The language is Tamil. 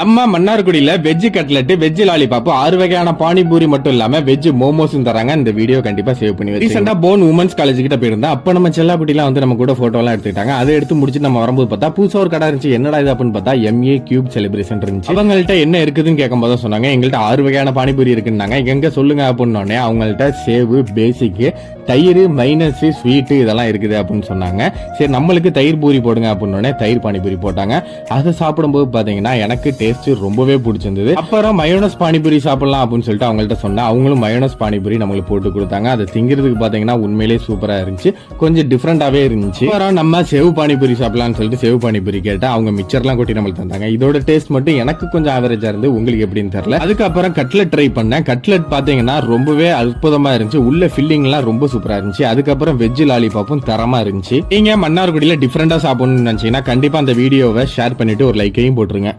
நம்ம மன்னார்குடியில வெஜ் கட்லெட் வெஜ் லாலிபாப் ஆறு வகையான பானிபூரி மட்டும் இல்லாம வெஜ் மோமோஸும் தராங்க. இந்த வீடியோ கண்டிப்பா சேவ் பண்ணி வச்சு ரீசெண்டா போன் உமன்ஸ் காலேஜ் கிட்ட போயிருந்தா அப்ப நம்ம செல்லாக்குட்டிலாம் வந்து நம்ம கூட போட்டோ எல்லாம் எடுத்துக்கிட்டாங்க. அதை எடுத்து முடிச்சு நம்ம வரும்போது பார்த்தா புதுசா ஒரு கடை இருந்துச்சு. என்னடா இது அப்படின்னு பார்த்தா எம்ஏ கியூப் செலிப்ரேஷன் இருந்துச்சு. அவங்கள்ட்ட என்ன இருக்குதுன்னு கேட்கும்போது தான் சொன்னாங்க. எங்கள்ட்ட ஆறு வகையான பானிபூரி இருக்குன்னாங்க. எங்க சொல்லுங்க அப்படின்னோடனே அவங்கள்ட்ட சேவு பேசிக் தயிர் மைனஸ் ஸ்வீட் இதெல்லாம் இருக்குது அப்படின்னு சொன்னாங்க. சரி நம்மளுக்கு தயிர் பூரி போடுங்க அப்படின்னோடனே தயிர் பானிபூரி போட்டாங்க. அதை சாப்பிடும்போது பாத்தீங்கன்னா எனக்கு டேஸ்ட் ரொம்பவே பிடிச்சிருந்தது. அப்புறம் மயோனஸ் பானிபூரி சாப்பிடலாம் அப்படின்னு சொல்லிட்டு அவங்கள்ட்ட சொன்னேன். அவங்களும் மயோனஸ் பானிபூரி நம்மளுக்கு போட்டு கொடுத்தாங்க. அதை திங்கிறதுக்கு பாத்தீங்கன்னா உண்மையிலேயே சூப்பரா இருந்துச்சு. கொஞ்சம் டிஃப்ரெண்டாவே இருந்துச்சு. அப்புறம் நம்ம செவ் பானிபூரி சாப்பிடலாம்னு சொல்லிட்டு செவ் பானிபூரி கேட்டா அவங்க மிச்சர்லாம் கொட்டி நம்மளுக்கு தந்தாங்க. இதோட டேஸ்ட் மட்டும் எனக்கு கொஞ்சம் ஆவரேஜா இருந்து உங்களுக்கு எப்படின்னு தெரியல. அதுக்கப்புறம் கட்லெட் ட்ரை பண்ணேன். கட்லெட் பாத்தீங்கன்னா ரொம்பவே அற்புதமா இருந்துச்சு. உள்ள ஃபில்லிங்லாம் ரொம்ப சூப்பரா இருந்துச்சு. அதுக்கப்புறம் வெஜ் லாலிபாப்பும் தரமா இருந்துச்சு. நீங்க மன்னார்குடியில டிஃப்ரெண்டா சாப்பிடணும்னு நினைச்சீங்கன்னா கண்டிப்பா அந்த வீடியோவை ஷேர் பண்ணிட்டு ஒரு லைக்கையும் போட்டுருங்க.